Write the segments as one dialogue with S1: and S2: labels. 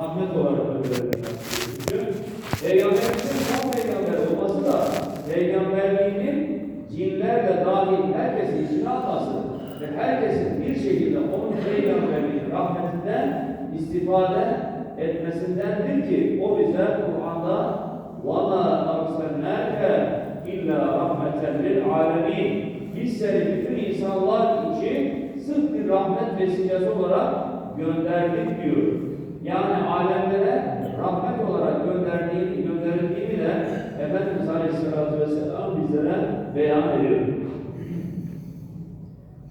S1: rahmet olarak gönderilmiştir. Çünkü Peygamberimizin son peygamber olması da peygamberliğinin cinlerle dahil herkesi içine alması ve herkesin bir şekilde onun peygamberliğinin rahmetinden istifade etmesindendir ki o bize Kur'an'da وَمَا أَرْسَلْنَاكَ اِلَّا رَحْمَةً لِلْعَالَمِينَ Biz seni bütün insanlar için sırf bir rahmet vesilesi olarak gönderdik diyor. Yani alemlere rahmet olarak gönderdiğini, gönderildiğini de Efendimiz Aleyhisselatü Vesselam bizlere beyan ediyor.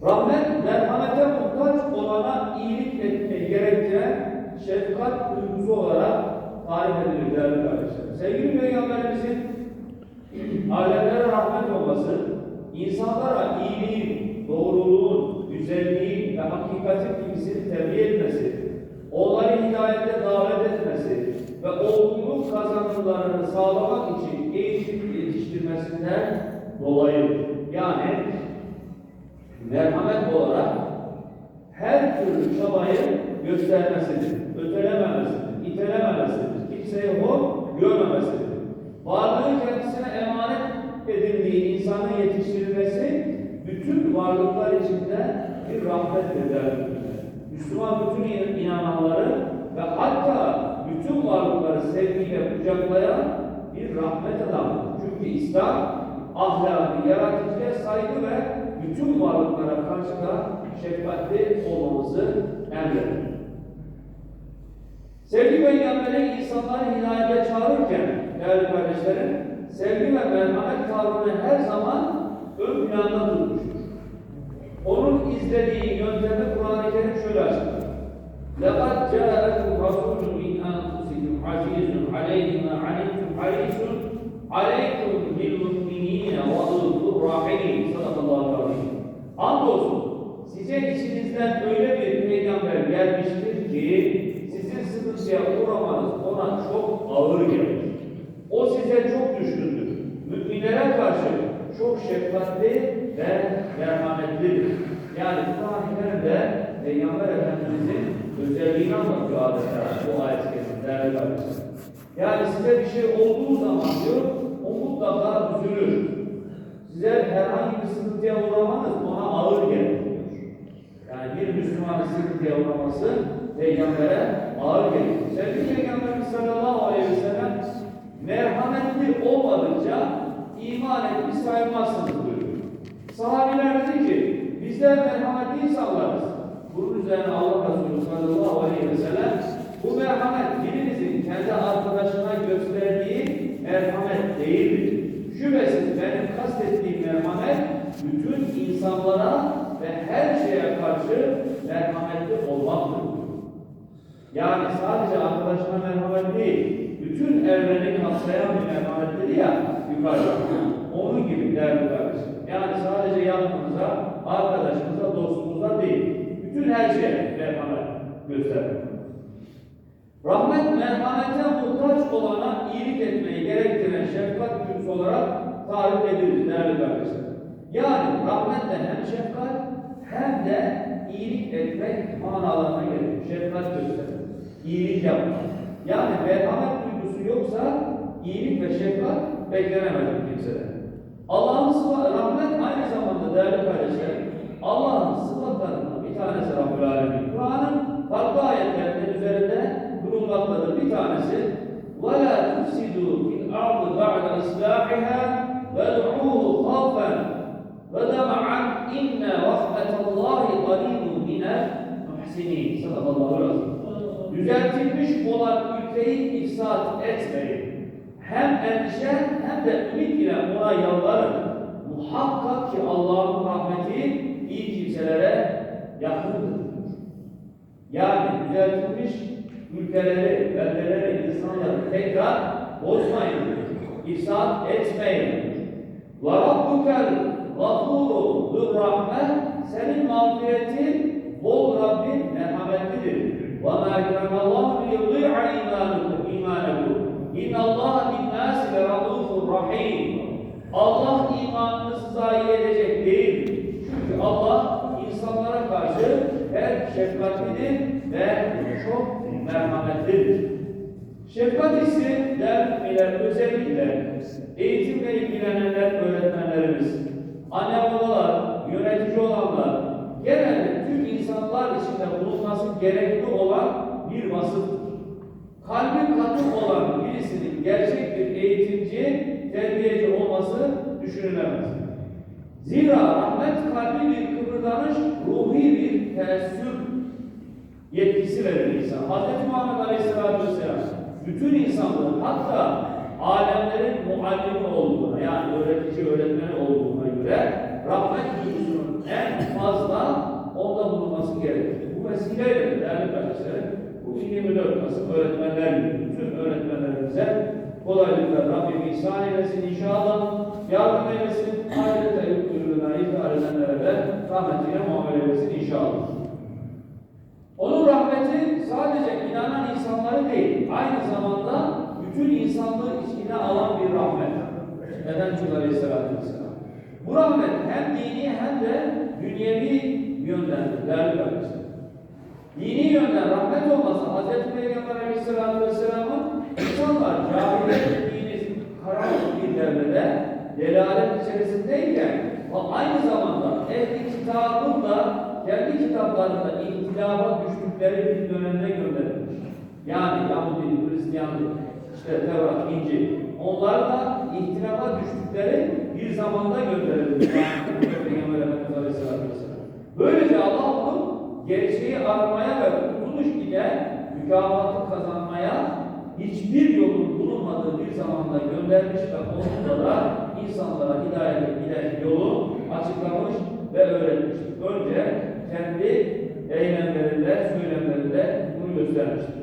S1: Rahmet, merhamete muhtaç olana iyilik etmeyi gerektiren şefkat duygusu olarak tarif edilir değerli kardeşlerim. Sevgili Peygamberimizin alemlere rahmet olması, insanlara iyiliğin, doğruluğun, güzelliğin ve hakikatin bilgisini tebliğ etmesi, onları hidayete davet etmesi ve olgunluk kazanımlarını sağlamak için eğitim yetiştirmesinden dolayı yani merhamet olarak her türlü çabayı göstermesidir, ötelememesidir, itelememesidir, kimseye hor görmemesidir. Varlığı kendisine emanet edildiği insanın yetiştirilmesi bütün varlıklar içinde bir rahmettir derler. Müslüman bütün inananları ve hatta bütün varlıkları sevgiyle kucaklayan bir rahmet adamıdır. Çünkü İslam ahlakı, yaratıcıya saygı ve bütün varlıklara karşı da şefkatli olmamızı emreder. Sevgi Peygamber'e insanları hidayete çağırırken değerli kardeşlerim, sevgi ve merhamet tavrını her zaman ön planda tutmuştur. Onun izlediği yöntemi Kur'an-ı Kerim şöyle açıklar. لَقَدْ جَاءَكُمْ رَسُولٌ مِنْ أَنْفُسِكُمْ عَزِيزٌ عَلَيْهِ مَا عَنِتُّمْ حَرِيصٌ عَلَيْكُمْ بِالْمُؤْمِنِينَ رَءُوفٌ رَحِيمٌ Sadakallahu aleyhi. Andolsun size içinizden öyle bir peygamber gelmiştir ki sizin sıkıntıya uğramanız ona çok ağır gelir. O size çok düşkündür. Müminlere karşı çok şefkatli ve merhametlidir. Yani Kur'an-ı Kerim'de Peygamber Efendimiz'in özelliğini anlatıyor adeta bu ayet-i kerim değerli kardeşlerim. Yani size bir şey olduğu zaman diyor, o mutlaka üzülür. Size herhangi bir sıkıntıya uğramanız ona ağır gelir. Yani bir Müslümanın sıkıntıya uğraması Peygamber'e ağır gelir. Sevgili Peygamberimiz sallallahu aleyhi ve sellem merhametli olmadıkça iman etmiş sayılmazsınız. Sahabiler dedi ki, bizler merhametli insanlarız. Bunun üzerine Allah Resulü sallallahu aleyhi ve sellem, bu merhamet birinizin kendi arkadaşına gösterdiği merhamet değildir. Şüphesiz benim kastettiğim merhamet, bütün insanlara ve her şeye karşı merhametli olmaktır. Yani sadece arkadaşına merhamet değil, bütün evreni kapsayan bir merhamet ya yukarıda. Onun gibi değerli. Yani sadece yakınımıza, arkadaşımıza, dostumuza değil, bütün her şeye merhamet göstermek. Rahmet, merhamete muhtaç olana iyilik etmeyi gerektiren şefkat duygusu olarak tarif edilir değerli kardeşler. Yani rahmetle hem şefkat hem de iyilik etmek manalarına gelir. Şefkat göstermek, iyilik yapmak. Yani merhamet duygusu yoksa iyilik ve şefkat beklenemez kimseden. Allah'ın sıfatı, rahmet aynı zamanda değerli kardeşler, Allah'ın sıfatlarından bir tanesi Rabbül Alemin. Kur'an'ın farklı ayetlerinde üzerinde durulmaktadır. Bir tanesi وَلَا تُفْسِدُوا فِي الْأَرْضِ بَعْدَ إِصْلَاحِهَا وَادْعُوهُ خَوْفًا وَدَمَعًا اِنَّ رَحْمَةَ اللّٰهِ قَرِيبٌ مِنَ الْمُحْسِنِينَ Sadakallahu aleyhi Düzeltilmiş olan ülkeyi ifsad etmeyin. Hem endişe hem de ümit ile ona yalvarın. Muhakkak ki Allah'ın rahmeti iyi kimselere yakındır. Yani düzeltilmiş ülkeleri, beldeleri, insanları tekrar bozmayın. İfsad etmeyin. Ve rabbukel gafuru dur rahmet senin mağfiretin bol Rabbin merhametlidir. Ve ma ekremallahu li yudhi'a imanukum imanukum. Bin nasi ve raufur rahim. Allah imanınızı zayi edecek değil. Çünkü Allah insanlara karşı her şefkatlidir ve çok merhametlidir. Şefkat hissi dertmeler özellikle eğitimle ilgilenenler öğretmenlerimiz, anne babalar, yönetici olanlar, genelde tüm insanlar içinde bulunması gerekli olan bir vasıftır. Kalbi katı olan birisinin gerçek bir eğitimci, terbiyeci olması düşünülemez. Zira rahmet kalbi bir kıpırdanış, ruhi bir teessür yetkisi verir insan. Hz. Muhammed Aleyhisselatü Vesselam bütün insanlığın hatta alemlerin muallimi olduğuna yani öğretici öğretmeni olduğuna göre rahmet duygusunun en fazla onda bulunması gerekir. Bu vesileyle değerli kardeşlerim bu 24 Kasım öğretmenler. Bütün öğretmenlerimize kolaylıklar Rabbim ihsan eylesin inşallah. Yardım eylesin. Ahirete yurtlarına ithal edenlere de rahmetiyle muamele eylesin inşallah. Onun rahmeti sadece inanan insanları değil, aynı zamanda bütün insanlığı içine alan bir rahmet. Neden çünkü Aleyhisselatü Vesselam. Bu rahmet hem dini hem de dünyevi yöndendir değerli kardeşler. Dini yönden rahmet olmasa Hz. Peygamber Aleyhisselatü Vesselam'ın insanlar cahiliye dini karanlık bir devrede delalet içerisindeyken aynı zamanda ehli kitabın da kendi kitaplarında ihtilafa düştükleri bir dönemde gönderilmiş. Yani Yahudi, Hristiyanlık, işte Tevrat, İncil, onlar da ihtilafa düştükleri bir zamanda gönderilmiş. Peygamber Efendimiz Aleyhisselatü Vesselam. Böylece Allah onu gerçeği aramaya ve kurtuluş ile mükafatı kazanmaya hiçbir yolun bulunmadığı bir zamanda göndermiş ve onunla da insanlara hidayete giden yolu açıklamış ve öğretmiştir. Önce kendi eylemlerinde, söylemlerinde bunu göstermiştir.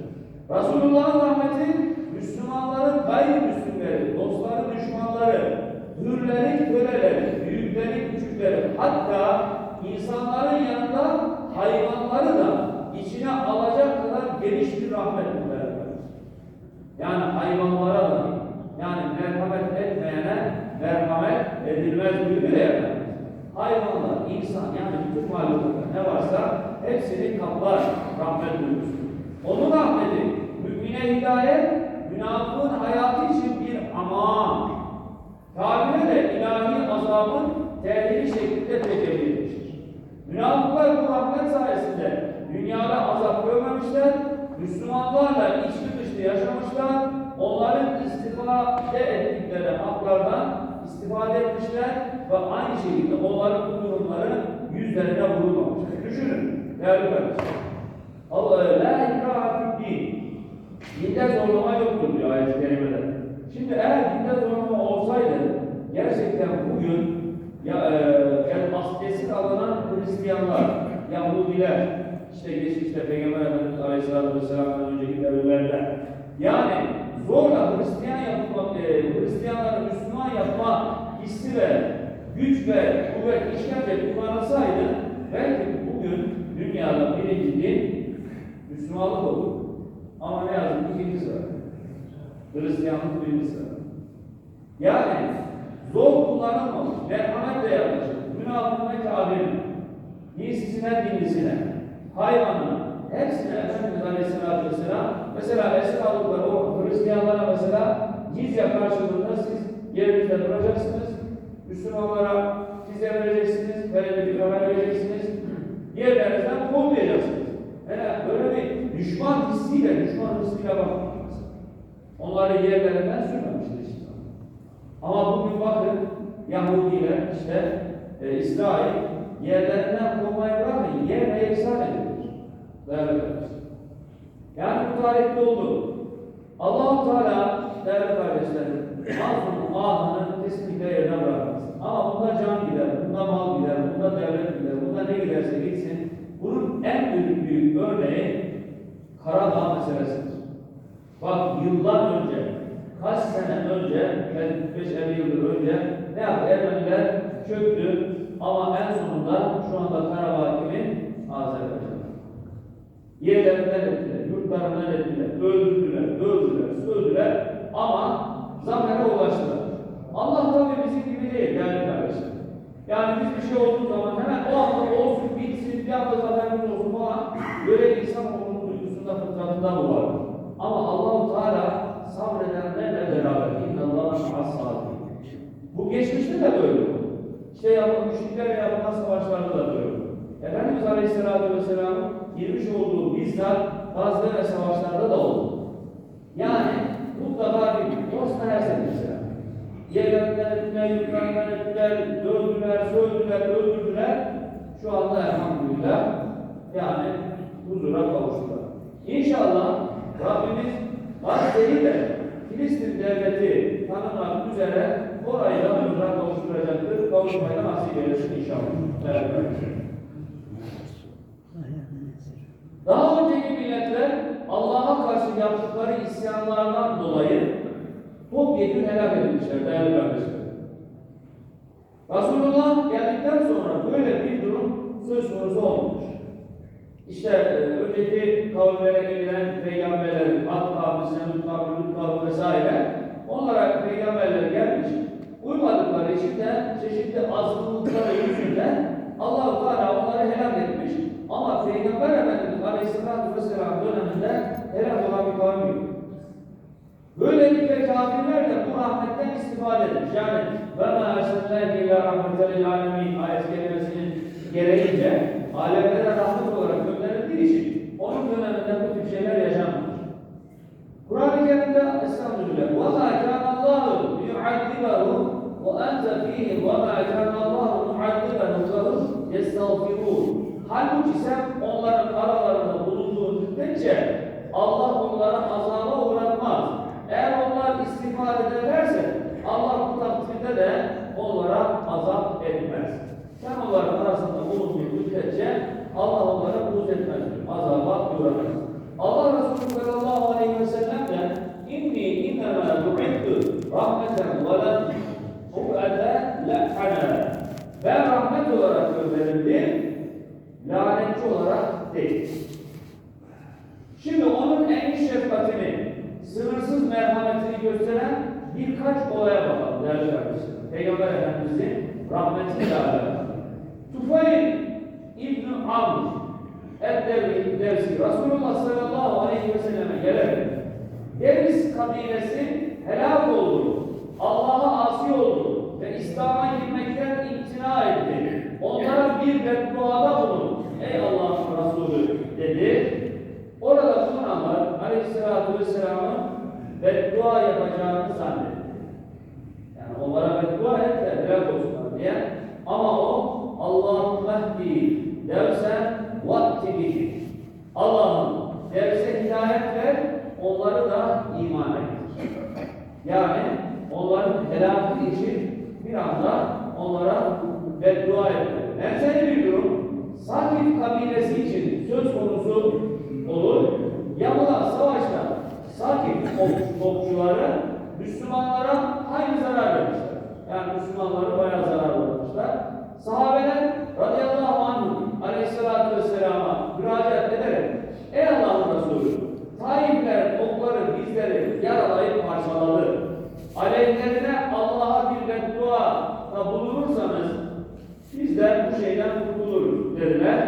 S1: Resulullah'ın rahmeti Müslümanların gayrimüslimleri, dostları, düşmanları, hürleri, köleleri, büyükleri, küçükleri, hatta insanların yanında hayvanları da içine alacak kadar geniş bir rahmet beraber. Yani hayvanlara da, yani merhamet etmeyene merhamet edilmez buyuruyor ya. Hayvanlar, insan yani bütün mahlukatlar ne varsa hepsini kaplar rahmet duygusu. Onun rahmeti mümine hidayet, münafığın hayatı için bir aman. Kafire de ilahi azabın tehdidi şeklinde tecelli. Münafıklar bu rahmet sayesinde dünyada azap görmemişler, Müslümanlarla içli dışlı yaşamışlar, onların istifade ettikleri haklardan istifade etmişler ve aynı şekilde onların bu durumları yüzlerine vurulmamıştır. Düşünün, değerli kardeşler. Allah la ikraha din. Dinde zorlama yoktur diyor ayet-i kerimede. Şimdi eğer dinde zorlama olsaydı gerçekten bugün ya e, yani askesit alınan Hristiyanlar, Yahudiler, işte geçmişte Peygamber Efendimiz Aleyhisselatü Vesselam'dan önceki devirlerde yani zorla Hristiyan yapmak, e, Hristiyanları Müslüman yapma hissi ve güç ve kuvvet işkence kullanılsaydı belki bugün dünyada birinci din Müslümanlık olur. Ama ne yazık ki ikinci sıra. Hristiyanlık birinci sıra. Yani zor kullanılmamış, merhametle yaklaşır. Münafık ve kafirin, dinsizine, dinlisine, hayvanına, hepsine Efendimiz Aleyhisselatü Vesselam, mesela esir aldıkları o Hristiyanlara mesela cizye karşılığında siz yerinizde duracaksınız, Müslümanlara cizye vereceksiniz, belirli bir haber vereceksiniz, yerlerinizden kovmayacaksınız. Yani böyle bir düşman hissiyle, düşman hırsıyla bakmayacaksınız. Onları yerlerinden sürmemiştir hiçbir zaman. Ama bakın Yahudiler işte e, İsrail yerlerinden kovmayı bırakın edilir. Değerli kardeşler. Yani bu tarihte oldu. Allah-u Teala değerli kardeşlerim mazlum ahını kesinlikle yerden bırakmaz. Ama bunda can gider, bunda mal gider, bunda devlet gider, bunda ne giderse gitsin. Bunun en büyük büyük örneği Karadağ meselesidir. Bak yıllar önce, kaç sene önce, belki 5-50 yıldır önce ne yaptı? Ermeniler çöktü ama en sonunda şu anda Karabağ kimin? Azerbaycan. Yerlerinden ettiler, yurtlarından ettiler, öldürdüler, dövdüler, sövdüler ama zafere ulaştılar. Allah tabii bizim gibi değil değerli kardeşler. Yani biz bir şey olduğu zaman hemen o anda olsun, bitsin, bir anda zaferimiz olsun falan böyle insan onun duygusunda, fıtratında bu var. Ama Allahu Bu geçmişte de böyle oldu. İşte yapılan müşriklerle yapılan savaşlarda da böyle. Efendimiz Aleyhisselatü Vesselam'ın girmiş olduğu bizzat Gazze ve savaşlarda da oldu. Yani mutlaka bir Bosna Hersek mesela. Yerlerinden ettiler, yukarıdan ettiler, dövdüler, söldüler, öldürdüler. Şu anda elhamdülillah yani huzura kavuştular. İnşallah Rabbimiz de Filistin devleti tanımak üzere orayı da huzura kavuşturacaktır. Kavuşmayı da nasip eylesin inşallah. Beraber. Daha önceki milletler Allah'a karşı yaptıkları isyanlardan dolayı topyekun helak edilmişler değerli kardeşler. Resulullah geldikten sonra böyle bir durum söz konusu olmamış. İşte e, önceki kavimlere gelen peygamberlerin, Ad kavmi, Semud kavmi, Lut kavmi vesaire onlara peygamberler gelmiş. Uymadıkları için de çeşitli azgınlıkları yüzünden Allah-u Teala onları helak etmiş. Ama Peygamber Efendimiz Aleyhisselatü Vesselam döneminde helak olan bir kavim yok. Böylelikle kafirler de bu rahmetten istifade etmiş. Yani ersalnâke ilâ rahmeten lil âlemîn ayet kelimesinin gereğince alemlere rahmet olarak gönderildiği için onun döneminde bu وما كان الله ليعذبهم وأنت فيهم وما كان الله معذبهم فهم يستغفرون. Onların aralarında Allah onlara azap gösteren birkaç olaya bakalım değerli kardeşlerim. Peygamber Efendimizin rahmetiyle alakalı. Tufayl İbn Amr Ed-Devri Dersi Resulullah sallallahu aleyhi ve selleme gelerek Deriz kabilesi helak oldu. Allah'a asi oldu ve İslam'a girmekten imtina etti. Onlara bir bedduada bulun. Ey Allah'ın Resulü dedi. Orada bulunanlar Aleyhisselatü Vesselam'ın beddua yapacağını zannetti. Yani onlara beddua et de helak olsunlar diye. Ama o Allah'ın mehdi dersen vakti bihi. Allah'ım derse hidayet ver, onları da iman et. Yani onların helakı için bir anda onlara beddua etmek. Benzeri bir durum Sakif kabilesi için söz konusu olur. Yapılan savaşta Okçuları Müslümanlara aynı zarar vermişler. Yani Müslümanları bayağı zarar vermişler. Sahabeler radıyallahu anh aleyhissalatü vesselama müracaat ederek Ey Allah'ın Resulü Taifler okları bizleri yaralayıp parçaladı. Aleyhlerine Allah'a bir beddua bulunursanız bizler bu şeyden kurtuluruz dediler.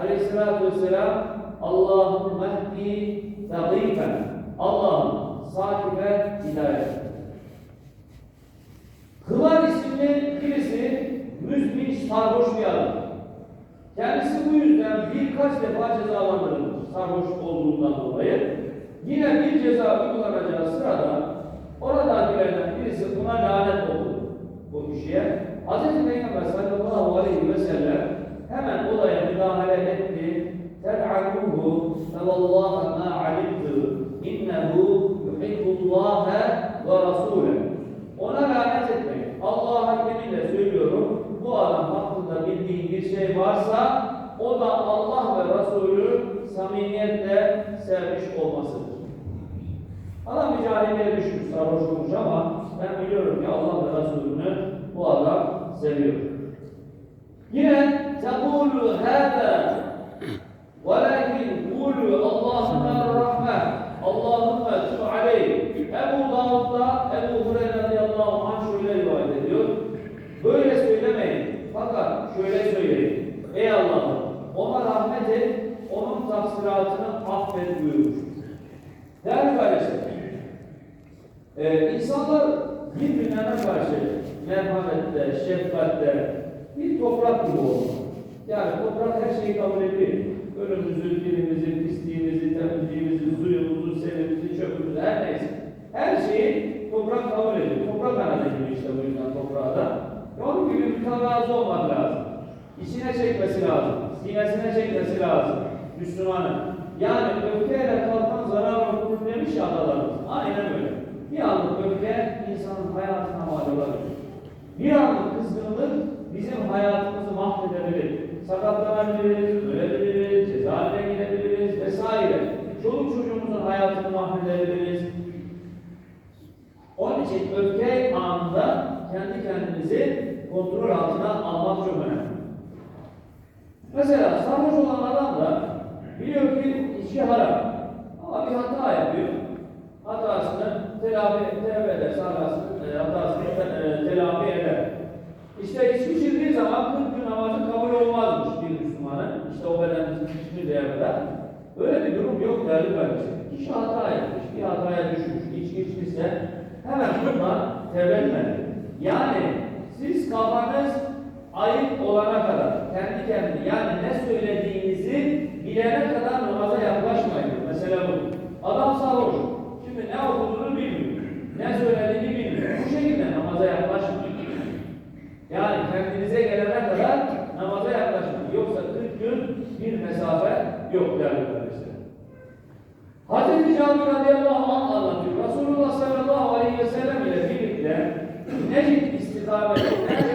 S1: Aleyhissalatü vesselam Allah'ın mehdi dakifen Allah'ın sakibe hidayet. Hıvar isimli birisi müzmin sarhoş bir adam. Kendisi bu yüzden birkaç defa cezalandırılmış sarhoş olduğundan dolayı. Yine bir ceza uygulanacağı sırada oradakilerden birisi buna lanet oldu bu kişiye. Hz. Peygamber sallallahu aleyhi ve sellem hemen olaya müdahale etti. Ter'anuhu fevallaha ma alimtu innehu yuhibbullaha ve rasule. Ona lanet etmek. Allah'a yeminle söylüyorum. Bu adam hakkında bildiğin bir şey varsa o da Allah ve Resulü samimiyetle sevmiş olmasıdır. Adam bir cahiliye düşmüş, sarhoş olmuş ama ben biliyorum ki Allah ve Resulünü bu adam seviyor. Yine tekulu hâdâ velakin kulu Allahümme rahme Allahümme tüb aleyh Ebu Davud'da Ebu Hureyre radıyallahu anh şöyle rivayet ediyor. Böyle söylemeyin. Fakat şöyle söyleyin. Ey Allah'ım ona rahmet et, taksiratını affet buyurmuş. Değerli kardeşlerim, ee, insanlar birbirlerine karşı merhamette, şefkatte bir toprak gibi olmak. Yani toprak her şeyi kabul ediyor. Ölümümüzü, dilimizi, pisliğimizi, temizliğimizi, suyumuzu, selimizi, çöpümüzü, her neyse. Her şeyi toprak kabul ediyor. Toprak ana deniyor işte bu yüzden toprağa da. Ve Onun gibi mütevazı olmak lazım. İçine çekmesi lazım. Sinesine çekmesi lazım. Müslümanın. Yani öfkeyle kalkan zarar olur demiş ya atalarımız. Aynen öyle. Bir anlık öfke insanın hayatına mal olabilir. Bir anlık kızgınlık bizim hayatımızı mahvedebilir. Sakatlanabiliriz, ölebiliriz, cezaevine gidebiliriz vesaire. Çoluk çocuğumuzun hayatını mahvedebiliriz. Onun için öfke anında kendi kendimizi kontrol altına almak çok önemli. Mesela sarhoş olan adam da biliyor ki içki haram. Ama bir hata yapıyor. Hatasını telafi, tevbe ederse hatasını, e, telafi eder. İşte içki içildiği zaman 40 gün namazı kabul olmazmış bir Müslümanın. İşte o beden içkiye kadar. Öyle bir durum yok değerli kardeşim. Kişi hata etmiş, bir hataya düşmüş, içki içmişse hemen bundan tevbe etmeli. Yani siz kafanız ayıp olana kadar kendi kendine yani ne söylediğinizi bilene kadar namaza yaklaşmayın. Mesela bu. Adam sarhoş. Şimdi ne okuduğunu bilmiyor. Ne söylediğini bilmiyor. Bu şekilde namaza yaklaşmayın. Yani kendinize gelene kadar namaza yaklaşmayın. Yoksa 40 gün bir mesafe yok değerli kardeşler. Hazreti Cabir radıyallahu anh anlatıyor. Resulullah sallallahu aleyhi ve sellem ile birlikte Necid istikametinde